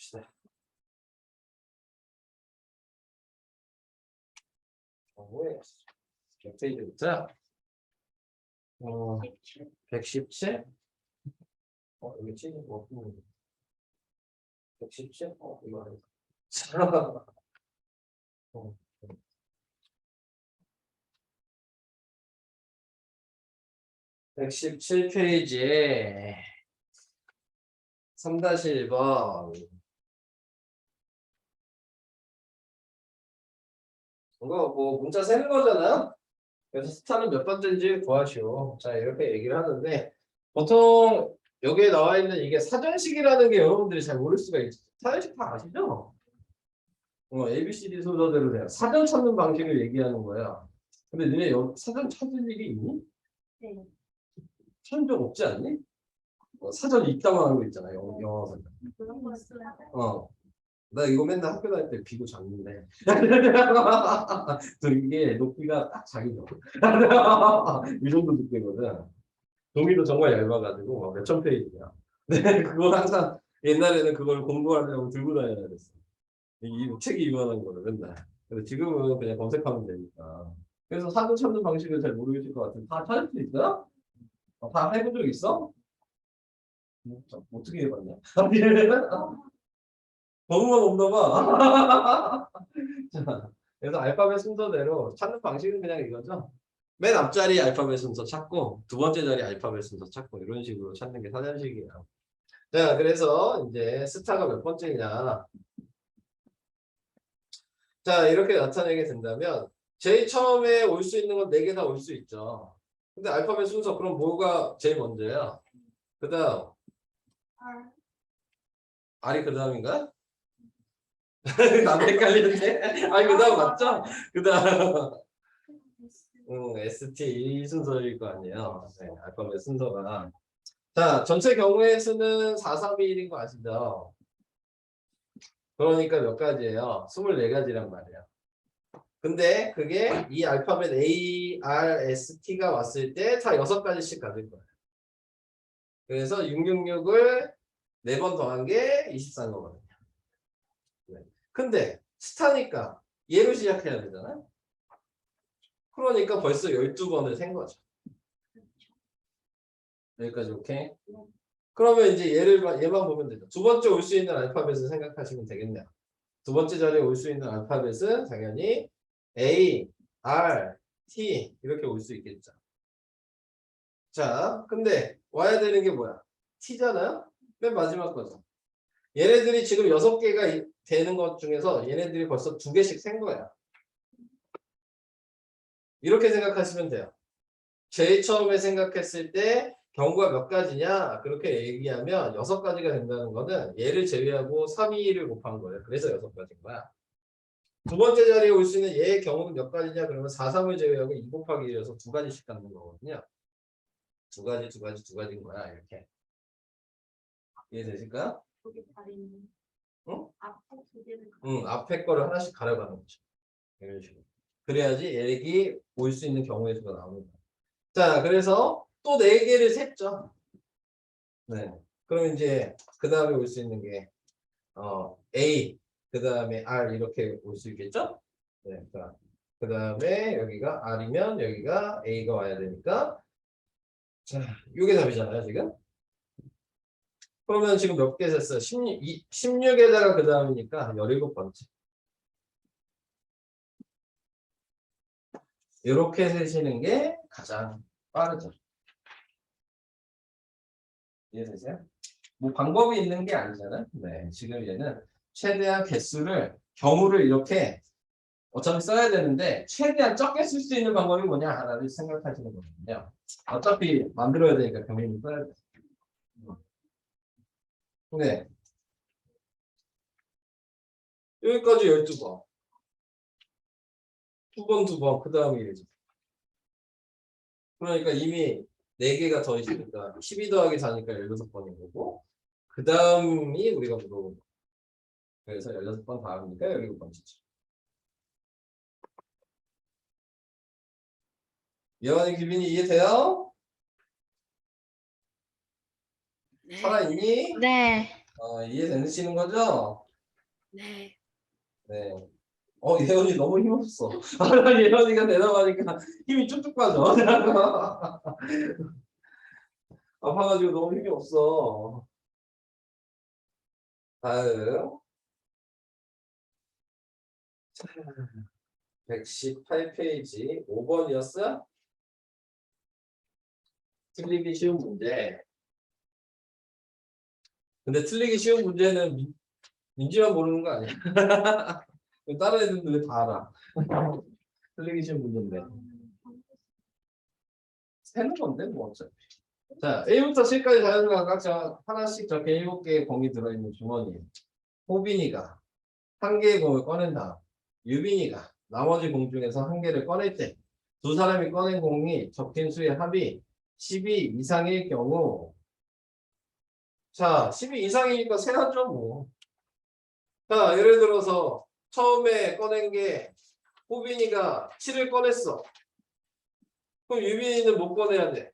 봅시다. 몇 페이지부터? 어, 117? 어, 여기 거 없고. 117? 어, 이거 아니다. 어, 어. 117페이지에 3-1번 이거 뭐 문자 세는 거잖아요? 그래서 스타는 몇 번째인지 구하시오. 자 이렇게 얘기를 하는데 보통 여기에 나와 있는 이게 사전식이라는 게 여러분들이 잘 모를 수가 있죠. 사전식 다 아시죠? 어, ABCD 순서대로 돼요. 사전 찾는 방식을 얘기하는 거야. 근데 너네 여- 사전 찾을 일이 있니? 네. 찾은 적 없지 않니? 어, 사전이 있다고 하는 거 있잖아요. 영어, 사전. 어. 나 이거 맨날 학교 다닐 때 비고 잡는데. 또 이게 높이가 딱 자기죠. 이 정도 두께거든. 종이도 정말 얇아가지고 몇천 페이지야. 네, 그걸 항상 옛날에는 그걸 공부하려고 들고 다녀야 됐어. 이, 이 책이 이만한 거를 맨날. 근데 지금은 그냥 검색하면 되니까. 그래서 사전 찾는 방식을 잘 모르실 것 같은데 다 찾을 수 있어요? 어, 다 해본 적 있어? 뭐, 저, 어떻게 해봤냐? 너무만 없나 봐. 자, 그래서 알파벳 순서대로 찾는 방식은 그냥 이거죠. 맨 앞자리 알파벳 순서 찾고 두 번째 자리 알파벳 순서 찾고 이런 식으로 찾는 게 사전식이에요. 자, 그래서 이제 스타가 몇 번째냐. 자, 이렇게 나타내게 된다면 제일 처음에 올 수 있는 건 네 개 다 올 수 있죠. 근데 알파벳 순서 그럼 뭐가 제일 먼저야? 그 다음 아, R이 그 다음인가? 나도 헷갈리는데? 아니 그 다음 맞죠? 그 다음 음, ST 이 순서일 거 아니에요 네, 알파벳 순서가 자 전체 경우의 수는 4, 3, 2, 1인 거 아시죠? 그러니까 몇 가지예요? 24가지란 말이에요 근데 그게 이 알파벳 A, R, S, T가 왔을 때 다 6가지씩 가질 거예요 그래서 666을 4번 더한 게 24인 거거든요 네. 근데 스타니까 얘로 시작해야 되잖아요. 그러니까 벌써 12번을 센 거죠. 여기까지 오케이? 그러면 이제 얘를 봐- 얘만 보면 되죠. 두 번째 올 수 있는 알파벳을 생각하시면 되겠네요. 두 번째 자리에 올 수 있는 알파벳은 당연히 A, R, T 이렇게 올 수 있겠죠. 자, 근데 와야 되는 게 뭐야? T잖아요? 맨 마지막 거죠. 얘네들이 지금 여섯 개가 이- 되는 것 중에서 얘네들이 벌써 두 개씩 센 거야. 이렇게 생각하시면 돼요. 제일 처음에 생각했을 때 경우가 몇 가지냐? 그렇게 얘기하면 여섯 가지가 된다는 거는 얘를 제외하고 3, 2, 1을 곱한 거예요. 그래서 여섯 가지인 거야. 두 번째 자리에 올 수 있는 얘의 경우는 몇 가지냐? 그러면 4, 3을 제외하고 2 곱하기 1이어서 두 가지씩 갖는 거거든요. 두 가지, 두 가지, 두 가지인 거야. 이렇게. 이해되실까요? 거기 다리는. 응? 앞에 두 개를. 응, 앞에 거를 하나씩 가려가는 거죠. 이런 식으로. 그래야지 얘기 올 수 있는 경우의 수가 거예요. 자, 그래서 또 네 개를 셌죠. 네. 그럼 이제 그 다음에 올 수 있는 게 어, A, 그 다음에 R 이렇게 올 수 있겠죠? 네. 자, 그 다음에 여기가 R이면 여기가 A가 와야 되니까 자, 이게 답이잖아요, 지금. 그러면 지금 몇 개 셌어요? 16, 16에다가 그 다음이니까 17번째. 이렇게 세시는 게 가장 빠르죠. 이해되세요? 뭐 방법이 있는 게 아니잖아요. 네, 지금 얘는 최대한 개수를 경우를 이렇게 어차피 써야 되는데 최대한 적게 쓸 수 있는 방법이 뭐냐 하나를 생각하시는 거거든요. 어차피 만들어야 되니까 경우를 써야 돼. 네. 여기까지 12번. 두 번, 두 번, 그 다음에 이래죠. 그러니까 이미 4개가 더 있으니까 12 더하기 4니까 16번인 거고, 그 다음이 우리가 물어본 거. 그래서 16번 다음이니까 17번째죠. 여원이 기빈이 이해돼요? 네. 살아있니? 네. 어, 이해되시는 거죠? 네. 네. 어, 예언이 너무 힘없어. 아, 예언이가 대답하니까 힘이 쭉쭉 빠져. 아파가지고 너무 힘이 없어. 다음. 118페이지 5번이었어? 틀리기 쉬운 문제. 근데 틀리기 쉬운 문제는 민, 민지만 모르는 거 아니야? 다른 애들도 왜다 알아? 틀리기 쉬운 문제인데. 세는 건데 뭐 어차피. 자, A부터 C까지 자연수가 각자 하나씩 적혀 7개의 공이 들어있는 주머니에 호빈이가 한 개의 공을 꺼낸 다음 유빈이가 나머지 공 중에서 한 개를 꺼낼 때 두 사람이 꺼낸 공이 적힌 수의 합이 12 이상일 경우 자, 12 이상이니까 세하죠 뭐. 자, 예를 들어서 처음에 꺼낸 게 호빈이가 7을 꺼냈어. 그럼 유빈이는 못 꺼내야 돼.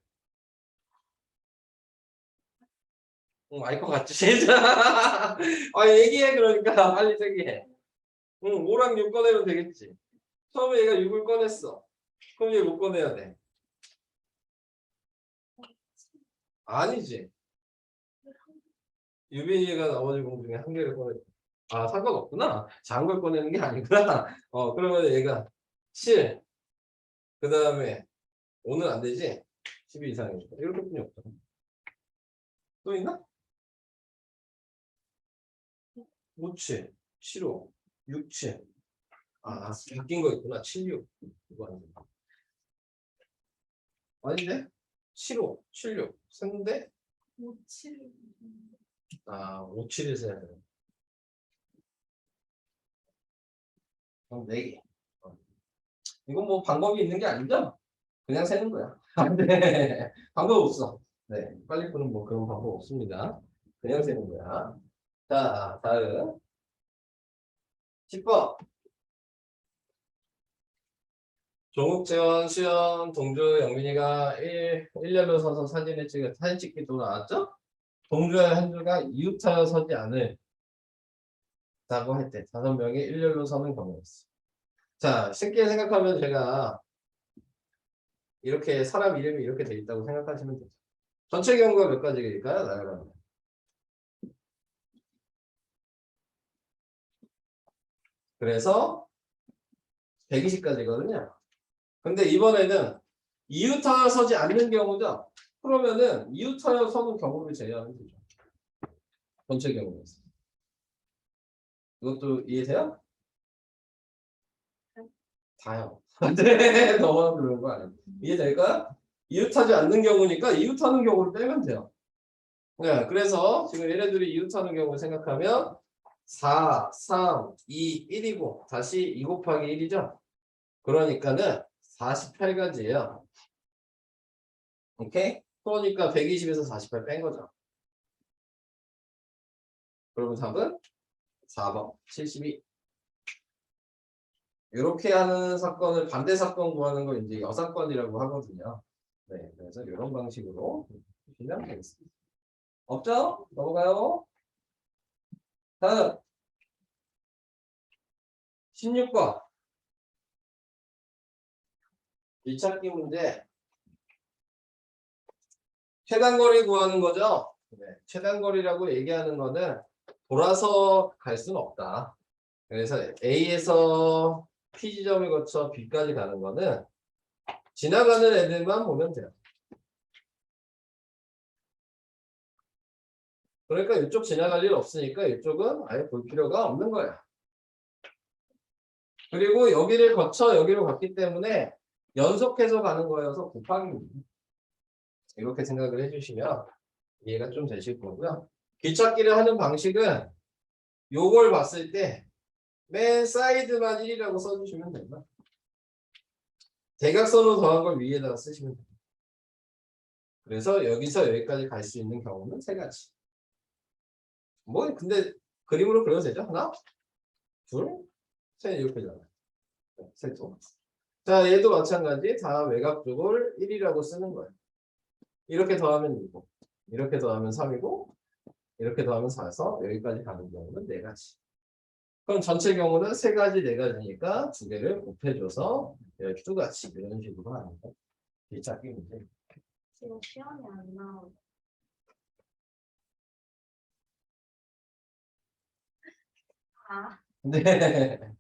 응, 알것 같지? 아, 얘기해, 그러니까. 빨리 얘기해. 응, 5랑 6 꺼내면 되겠지. 처음에 얘가 6을 꺼냈어. 그럼 얘 못 꺼내야 돼. 아니지. 유빈이가 나머지 공 중에 한 개를 꺼내. 아, 상관없구나. 작은 걸 꺼내는 게 아니구나. 어, 그러면 얘가 7. 그 다음에 5는 안 되지? 12 이상이니까. 이렇게 뿐이 없다. 또 있나? 5, 7, 7, 5, 6, 7. 아, 바뀐 거 있구나. 7, 6. 이거 아닌데. 아닌데? 7, 5, 7, 6. 썼는데? 5, 7. 아, 5, 7을 써야 돼. 그럼 4개. 어. 이건 뭐 방법이 있는 게 아니죠? 그냥 세는 거야. 네. 방법 없어. 네. 빨리 푸는 뭐 그런 방법 없습니다. 그냥 세는 거야. 자, 다음. 10번. 종욱재원, 수연, 동주, 영민이가 1, 일렬로 서서 사진을 찍어 사진 찍기 또 나왔죠? 동주와 현주가 이웃하여 서지 않을 라고 할 때 다섯 명이 일렬로 서는 경우였어. 자, 쉽게 생각하면 제가 이렇게 사람 이름이 이렇게 돼 있다고 생각하시면 되죠. 전체 경우가 몇 가지일까요? 나열하면. 그래서 120가지거든요. 근데 이번에는 이웃하여 서지 않는 경우죠. 그러면은 이웃하여 서는 경우를 제외하면 되죠. 전체 경우에서. 이것도 이해돼요? 다요. 네, 너무 그런 거 아니에요. 이해될까요? 이웃하지 않는 경우니까 이웃하는 경우를 빼면 돼요. 네, 그래서 지금 얘네들이 이웃하는 경우를 생각하면 4, 3, 2, 1이고 다시 2 곱하기 1이죠. 그러니까는 48가지예요. 오케이? 그러니까 120에서 48 뺀 거죠. 그러면 답은 4번 72. 이렇게 하는 사건을 반대 사건 구하는 걸 이제 여사건이라고 하거든요. 네, 그래서 이런 방식으로 보시면 되겠습니다. 없죠? 넘어가요. 다음 16번 일찾기 문제 최단 거리 구하는 거죠. 네, 최단 거리라고 얘기하는 거는 돌아서 갈 수는 없다. 그래서 A에서 P 지점을 거쳐 B까지 가는 거는 지나가는 애들만 보면 돼요. 그러니까 이쪽 지나갈 일 없으니까 이쪽은 아예 볼 필요가 없는 거야. 그리고 여기를 거쳐 여기로 갔기 때문에 연속해서 가는 거여서 곱하기입니다. 이렇게 생각을 해주시면 이해가 좀 되실 거고요. 길찾기를 하는 방식은 요걸 봤을 때 맨 사이드만 1이라고 써주시면 됩니다. 대각선으로 더한 걸 위에다가 쓰시면 됩니다. 그래서 여기서 여기까지 갈 수 있는 경우는 세 가지. 뭐 근데 그림으로 그려도 되죠? 하나, 둘, 셋 이렇게 되잖아요. 네, 셋도. 자 얘도 마찬가지 다 외곽 쪽을 1이라고 쓰는 거예요. 이렇게 더하면 2고 이렇게 더하면 3이고 이렇게 더하면 4에서 여기까지 가는 경우는 4가지. 그럼 전체 경우는 3가지, 4가지니까 두 개를 곱해줘서 12가지 이런 식으로 하는 거. 이 짝기 문제. 지금 시험이 안 나오고. 아, 근데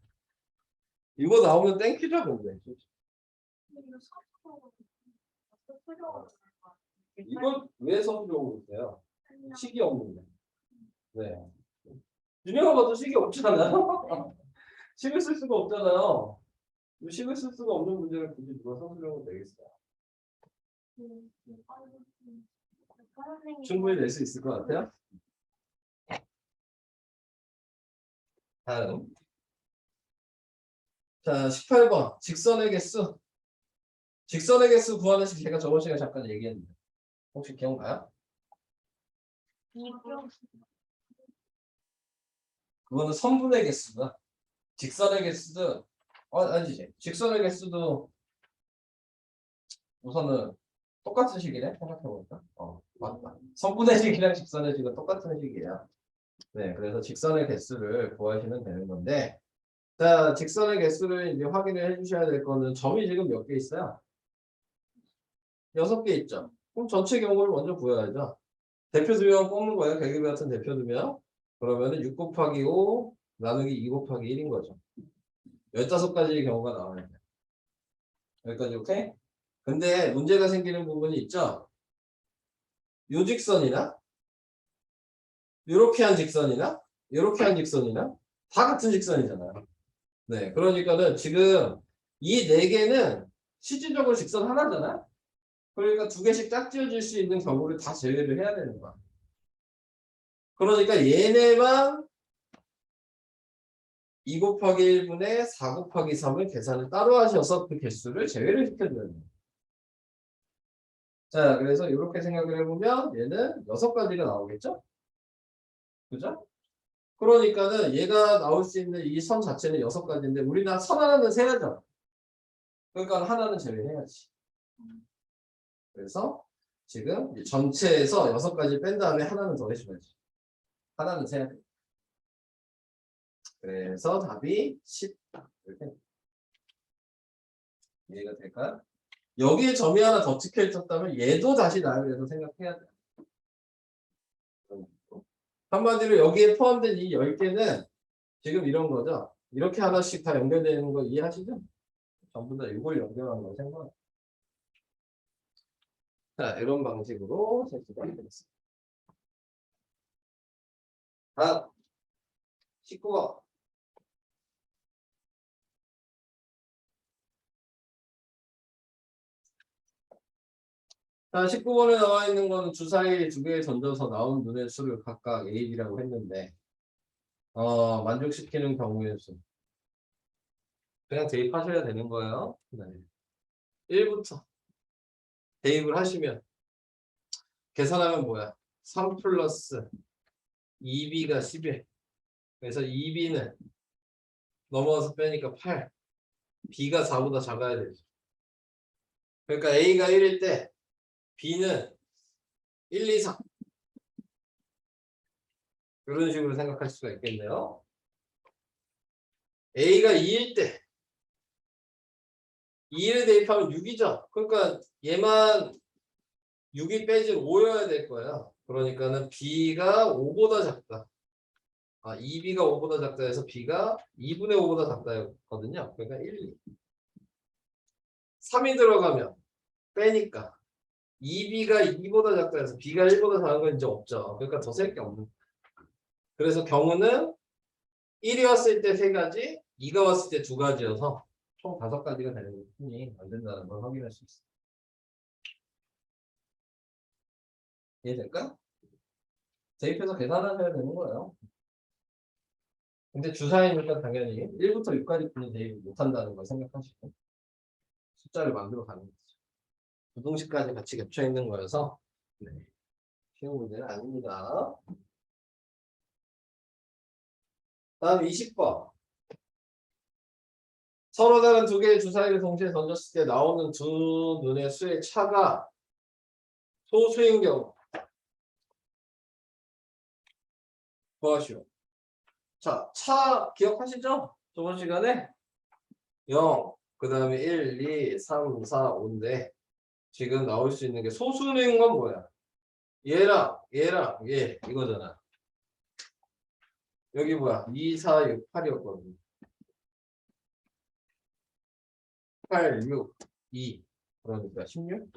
이거 나오면 땡큐죠, 근데. 이거 서투로 이걸 왜 선수적으로 보세요? 식이 없는데. 네. 윤영아 봐도 식이 없잖아요. 식을 쓸 수가 없잖아요. 이 식을 쓸 수가 없는 문제를 굳이 누가 선수적으로 내겠어요? 충분히 낼 수 있을 것 같아요. 다음. 자, 18번. 직선의 개수. 직선의 개수 구하는 식 제가 저번 시간에 잠깐 얘기했는데. 혹시 기억나요? 그거는 선분의 개수가. 직선의 개수도, 어, 아니지. 직선의 개수도 우선은 똑같은 식이네. 생각해보니까. 어, 맞다. 선분의 식이랑 직선의 식은 똑같은 식이에요. 네, 그래서 직선의 개수를 구하시면 되는 건데, 자, 직선의 개수를 이제 확인을 해주셔야 될 거는 점이 지금 몇 개 있어요? 여섯 개 있죠. 그럼 전체 경우를 먼저 구해야죠. 대표 두 명 뽑는 거예요. 개그비 같은 대표 두 명. 그러면은 6 곱하기 5 나누기 2 곱하기 1인 거죠. 15가지의 경우가 나와야 돼요. 여기까지 오케이? 근데 문제가 생기는 부분이 있죠. 요 직선이나 요렇게 한 직선이나 요렇게 한 직선이나 다 같은 직선이잖아요. 네, 그러니까는 지금 이 네 개는 실질적으로 직선 하나잖아. 그러니까 두 개씩 짝지어질 수 있는 경우를 다 제외를 해야 되는 거야. 그러니까 얘네만 2 곱하기 1분의 4 곱하기 3을 계산을 따로 하셔서 그 개수를 제외를 시켜줘야 돼요. 자, 그래서 이렇게 생각을 해보면 얘는 여섯 가지가 나오겠죠? 그죠? 그러니까는 얘가 나올 수 있는 이 선 자체는 여섯 가지인데 우리는 선 하나는 세야죠. 그러니까 하나는 제외해야지. 그래서 지금 이 전체에서 여섯 가지 뺀 다음에 하나는 더 해줘야지. 하나는 세야 돼. 그래서 답이 10다. 이렇게. 이해가 될까요? 여기에 점이 하나 더 찍혀 있었다면 얘도 다시 나열해서 생각해야 돼. 한마디로 여기에 포함된 이 10개는 지금 이런 거죠. 이렇게 하나씩 다 연결되는 거 이해하시죠? 전부 다 이걸 연결한 거 생각. 자, 이런 방식으로 세수가 되겠습니다. 다음 19번. 자, 19번에 나와 있는 거는 주사위 두개 던져서 나온 눈의 수를 각각 A, B라고 했는데, 어, 만족시키는 경우의 수. 그냥 대입하셔야 되는 거예요. 네. 1부터 대입을 하시면, 계산하면 뭐야? 3 플러스 2B가 11. 그래서 2B는 넘어가서 빼니까 8. B가 4보다 작아야 되죠. 그러니까 A가 1일 때 B는 1, 2, 3 이런 식으로 생각할 수가 있겠네요. A가 2일 때 2를 대입하면 6이죠. 그러니까 얘만 6이 빼진 5여야 될 거예요. 그러니까는 B가 5보다 작다. 아, 2B가 5보다 작다 해서 B가 2분의 5보다 작다였거든요. 그러니까 1, 2. 3이 들어가면 빼니까 2B가 2보다 작다 해서 B가 1보다 작은 건 이제 없죠. 그러니까 더 셀 게 없는. 그래서 경우는 1이 왔을 때세 가지, 2가 왔을 때두 가지여서 총 다섯 가지가 되는 뿐이 안 된다는 걸 확인할 수 있어요. 이해될까? 대입해서 계산하셔야 되는 거예요. 근데 주사위니까 당연히 1부터 6까지 분은 대입 못한다는 걸 생각하시고 숫자를 만들어 가는 거죠. 부동식까지 같이 겹쳐 있는 거여서 네. 쉬운 문제는 아닙니다. 다음 20번. 서로 다른 두 개의 주사위를 동시에 던졌을 때 나오는 두 눈의 수의 차가 소수인 경우 구하시오. 자, 차 기억하시죠? 저번 시간에 0, 그 다음에 1, 2, 3, 4, 5인데 지금 나올 수 있는 게 소수인 건 뭐야? 얘랑 얘랑 얘 이거잖아. 여기 뭐야? 2, 4, 6, 8이었거든. 8, 6, 2 그러니까 16?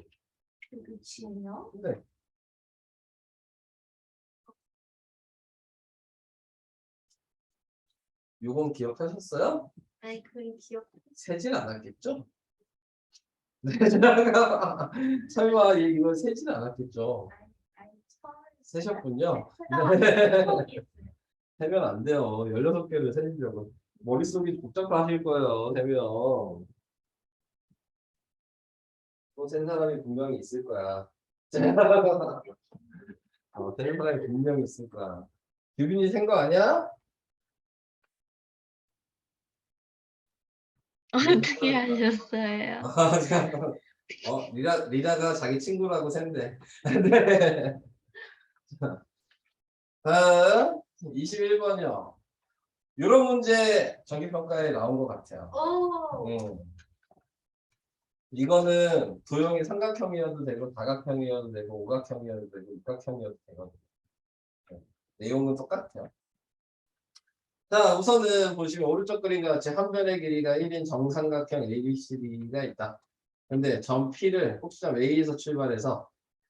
그 미치요? 네. 요건 기억하셨어요? 아니 그 기억. 세진 않았겠죠? 네, 설마 이거 세진 않았겠죠? 아니 처음. 세셨군요. 네. 세면 안 돼요. 16개를 세시려고. 머릿속이 복잡하실 거예요, 세면. 또센 사람이 분명히 있을 거야. 어, 세는 사람이 분명히 있을 거야. 규빈이 센 거 아니야? 어떻게 하셨어요? 아, 참. 어, 리라, 리라가 자기 친구라고 샌대. 네. 자, 다음 21번이요. 이런 문제 정기평가에 나온 것 같아요. 오. 음. 이거는 도형이 삼각형이어도 되고 다각형이어도 되고 오각형이어도 되고 육각형이어도 되거든요. 네. 내용은 똑같아요. 자, 우선은 보시면 오른쪽 그림과 같이 한 변의 길이가 1인 정삼각형 ABCD가 있다. 근데 점 P를 꼭지점 A에서 출발해서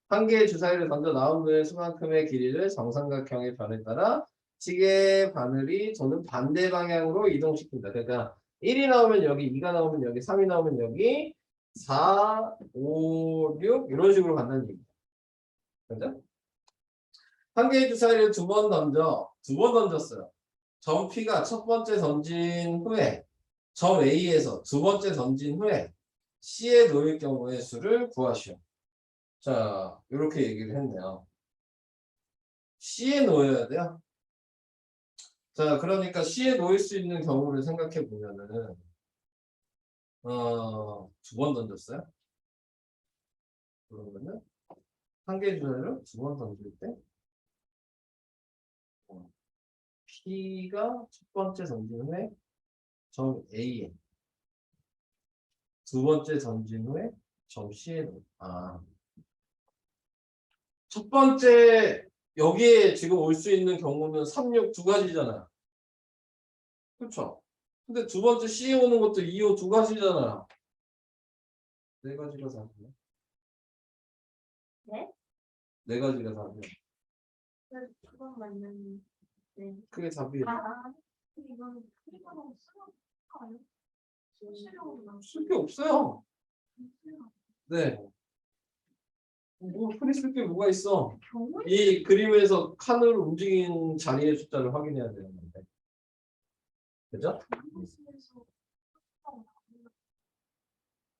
한 개의 주사위를 던져 나온 그의 수만큼의 길이를 정삼각형의 변에 따라 시계 바늘이 도는 반대 방향으로 이동시킨다. 그러니까 1이 나오면 여기, 2가 나오면 여기, 3이 나오면 여기, 4, 5, 6 이런 식으로 간다는 얘기죠. 그죠? 한 개의 주사위를 두 번 던져, 두 번 던졌어요. 점 P가 첫 번째 던진 후에 점 A에서 두 번째 던진 후에 C에 놓일 경우의 수를 구하시오. 자, 이렇게 얘기를 했네요. C에 놓여야 돼요. 자, 그러니까 C에 놓일 수 있는 경우를 생각해 보면은 어, 두 번 던졌어요. 그러면은 한 개의 주사위를 두 번 던질 때 어, P가 첫 번째 던진 후에 점 A에 두 번째 던진 후에 점 C에 놓 아. 첫 번째 여기에 지금 올 수 있는 경우는 3, 6 두 가지잖아요. 그렇죠? 근데 두 번째 C에 오는 것도 2, 5두 가지잖아요. 네 가지가 답이네. 네? 네 가지가 답이야. 그건 맞는. 네. 그게 답이에요. 아, 아. 이건 그리고 너무 쓰는 거 아니야? 수시로 너무 쓸게 없어요. 네. 뭐 흔히 쓸게 뭐가 있어? 경우 이 그림에서 칸으로 움직인 자리의 숫자를 확인해야 되는 건데. 그죠?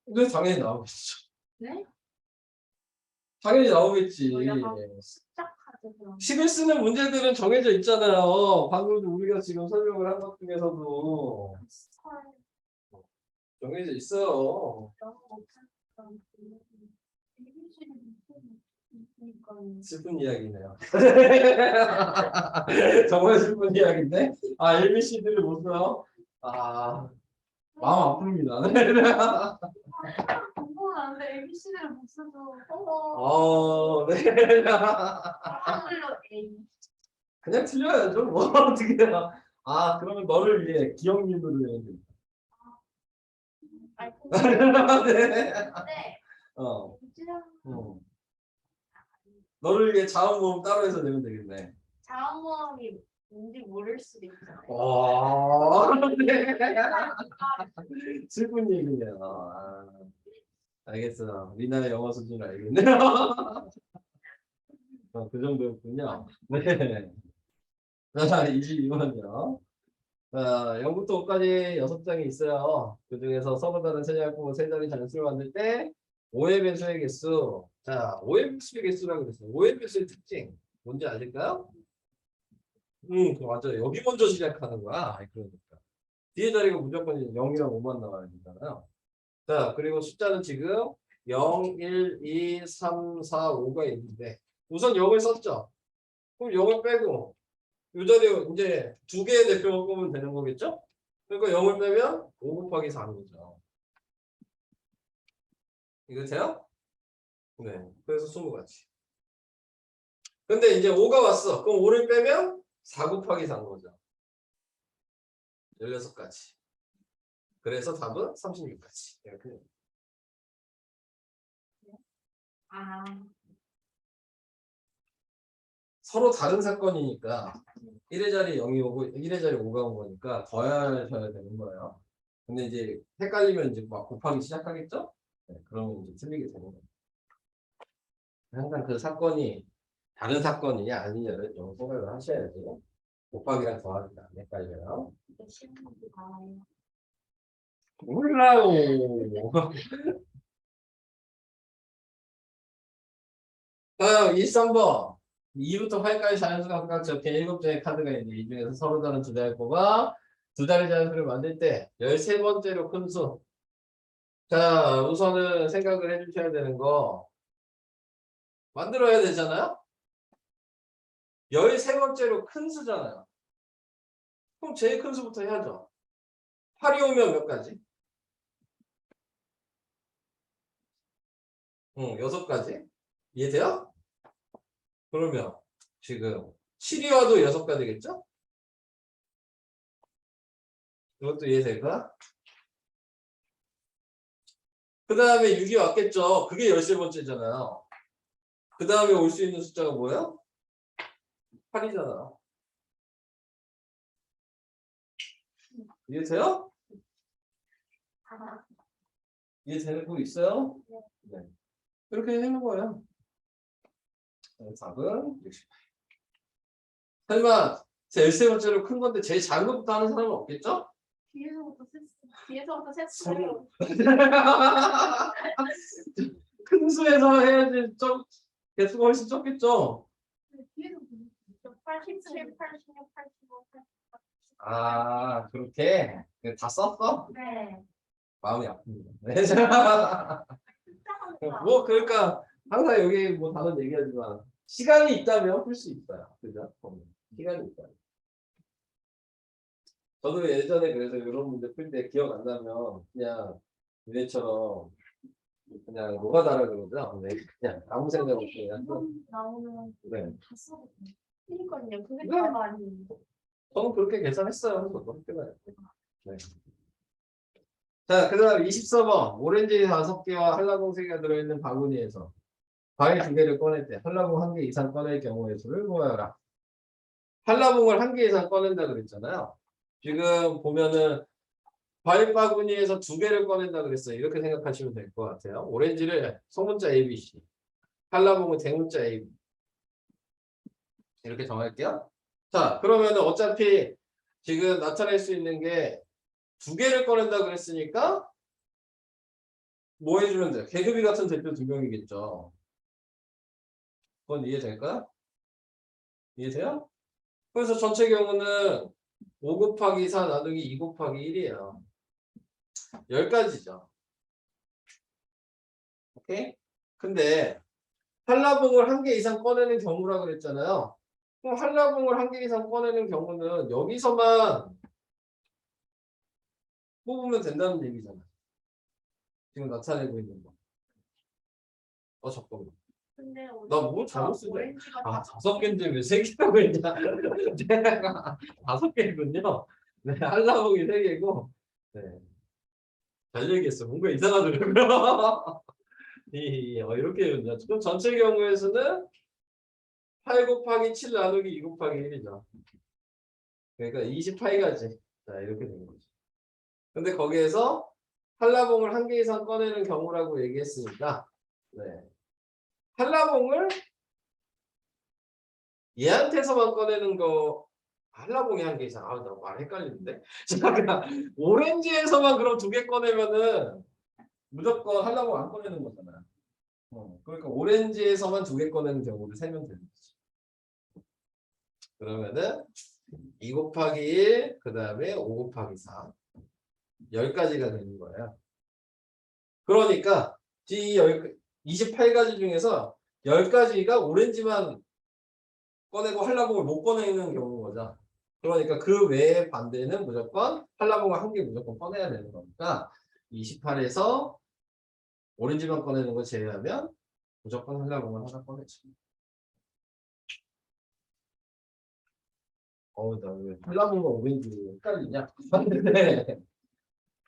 근데 당연히 나오겠죠. 네? 당연히 나오겠지. 식을 쓰는 문제들은 정해져 있잖아요. 방금도 우리가 지금 설명을 한 것 중에서도 정해져 있어요. 너무 못하니까 그러니까 슬픈 이야기네요. 정말 슬픈 이야기인데. 아, ABCD를 못 써요? 아, 마음 아픕니다. 궁금한데 ABC를 못 써서 어, 네. 한글로 A 그냥 틀려야죠. 뭐 어떻게 해요. 아, 그러면 너를 위해 기억률로 해야 돼. 아니 네. 근데 어, 어. 너를 위해 자원모음 따로 해서 내면 되겠네. 자원모험이 뭔지 모를 수도 있잖아요. 와, 네. 슬픈 얘기네요. 아, 알겠어. 리나의 영어 수준을 알겠네요. 어, 그 정도였군요. 네. 자, 22번이요. 자, 0부터 5까지 6장이 있어요. 그 중에서 서로 다른 세 자리 뽑고 세 자리 잔수를 만들 때 5의 배수의 개수. 자, 5의 배수의 개수라고 그랬어요. 5의 배수의 특징. 뭔지 아실까요? 음, 그 맞아요. 여기 먼저 시작하는 거야. 아이, 그러니까. 뒤에 자리가 무조건 0이랑 5만 나와야 되잖아요. 자, 그리고 숫자는 지금 0, 1, 2, 3, 4, 5가 있는데 우선 0을 썼죠. 그럼 0을 빼고 이 자리에 이제 두 개의 대표만 뽑으면 되는 거겠죠? 그러니까 0을 빼면 5 곱하기 4인 거죠. 이거 돼요? 네. 그래서 20가지. 근데 이제 5가 왔어. 그럼 5를 빼면 4 곱하기 4인 거죠. 16가지. 그래서 답은 36가지. 이렇게. 아, 서로 다른 사건이니까 1의 자리 0이 오고 1의 자리 5가 온 거니까 더하셔야 되는 거예요. 근데 이제 헷갈리면 이제 막 곱하기 시작하겠죠? 네, 그러면 이제 틀리게 되는 거예요. 항상 그 사건이 다른 사건이냐 아니냐를 좀 생각을 하셔야지. 곱하기랑 더하기가 안 헷갈려요. 몰라요. 다음 23번. 2부터 8까지 자연수가 각각 적힌 7장의 카드가 있는데 이 중에서 서로 다른 두 자리 뽑아 두 자리 자연수를 만들 때 13번째로 큰 수. 자, 우선은 생각을 해주셔야 되는 거 만들어야 되잖아요? 13번째로 큰 수잖아요. 그럼 제일 큰 수부터 해야죠. 8이 오면 몇 가지? 응, 여섯 가지. 이해돼요? 그러면 지금 7이 와도 여섯 가지겠죠? 이것도 이해될까? 그 다음에 6이 왔겠죠? 그게 13번째잖아요. 그 다음에 올 수 있는 숫자가 뭐예요? 8이잖아. 이해돼요? 아, 이해되는 거 있어요? 네. 이렇게 해놓은 거예요. 네, 답은 68. 설마 제 13번째로 큰 건데 제일 작은 것부터 하는 사람은 없겠죠? 뒤에서부터 셌어. 뒤에서부터 셌어요. 큰 수에서 해야지 좀 개수가 훨씬 적겠죠? 뒤에서부터 87, 86, 85, 88. 아 그렇게 다 썼어? 네. 마음이 아픕니다. 네. 숫자가 뭐 그러니까 항상 여기 뭐 다른 얘기하지만 시간이 있다면 풀 수 있어요. 그죠? 어, 시간이 있다면. 저도 예전에 그래서 이런 문제 풀 때 기억 안 나면 그냥 유래처럼 그냥 노가다라 그러죠. 네, 그냥 아무 생각 없이 그냥 나오면 네. 다 써거든요. 그러니까요. 그게 네. 더 많이. 저는 그렇게 계산했어요. 저도 학교가. 네. 자, 그 다음 24번. 오렌지 5개와 한라봉 3개가 들어있는 바구니에서 과일 2개를 꺼낼 때 한라봉 1개 이상 꺼낼 경우의 수를 모아라. 한라봉을 1개 이상 꺼낸다 그랬잖아요. 지금 보면은 과일 바구니에서 2개를 꺼낸다 그랬어요. 이렇게 생각하시면 될 것 같아요. 오렌지를 소문자 ABC, 한라봉은 대문자 AB. 이렇게 정할게요. 자, 그러면은 어차피 지금 나타낼 수 있는 게 두 개를 꺼낸다 그랬으니까 뭐 해주면 돼? 계급이 같은 대표 두 명이겠죠. 그건 이해될까? 이해돼요? 그래서 전체 경우는 5 곱하기 4 나누기 2 곱하기 1이에요. 10가지죠. 오케이? 근데 한라봉을 한 개 이상 꺼내는 경우라 그랬잖아요. 그럼 한라봉을 한 개 이상 꺼내는 경우는 여기서만 뽑으면 된다는 얘기잖아. 지금 나타내고 있는 거. 어 잠깐만. 근데 나뭐 잘못. 오렌지가 아 다 다섯 개인데 왜 세 개라고 했냐? 내가 다섯 개군요. 네 한라봉이 세 개고. 네. 잘 얘기했어. 뭔가 이상하더라고요. 이, 어, 이렇게 했냐. 그럼 전체 경우에서는 8 곱하기 7 나누기 2 곱하기 1이죠. 그러니까 28가지. 자, 이렇게 된 거죠. 근데 거기에서 한라봉을 한 개 이상 꺼내는 경우라고 얘기했으니까, 네. 한라봉을 얘한테서만 꺼내는 거, 한라봉이 한 개 이상, 아, 나말 헷갈리는데? 오렌지에서만 그럼 두 개 꺼내면은 무조건 한라봉 안 꺼내는 거잖아. 어, 그러니까 오렌지에서만 두 개 꺼내는 경우를 세면 되는 거지. 그러면은 2 곱하기 1, 그 다음에 5 곱하기 4. 10가지가 되는 거예요. 그러니까 이 10, 28가지 중에서 10가지가 오렌지만 꺼내고 한라봉을 못 꺼내는 경우인 거죠. 그러니까 그 외의 반대는 무조건 한라봉을 한 개 무조건 꺼내야 되는 거니까 28에서 오렌지만 꺼내는 거 제외하면 무조건 한라봉을 하나 꺼내지. 어우, 나왜 한라봉과 오렌지 헷갈리냐? 네.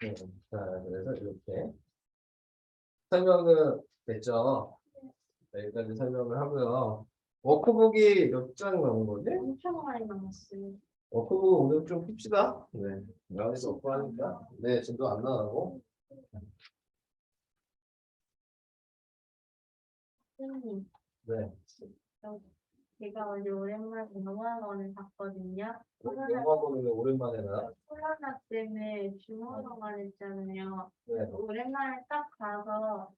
네. 자, 그래서 이렇게 설명은 됐죠? 네, 여기까지 설명을 하고요. 워크북이 몇 장 나온 거지? 엄청 많이 남았어요. 워크북 오늘 좀 풉시다. 네. 나와서 없고 하니까. 네, 지금도 안 나가고. 선생님, 네. 제가 어제 오랜만에 영화관을 봤거든요. 영화 보는 오랜만에 나. 코로나 때문에 중국어만 했잖아요. 네. 오랜만에 딱 가서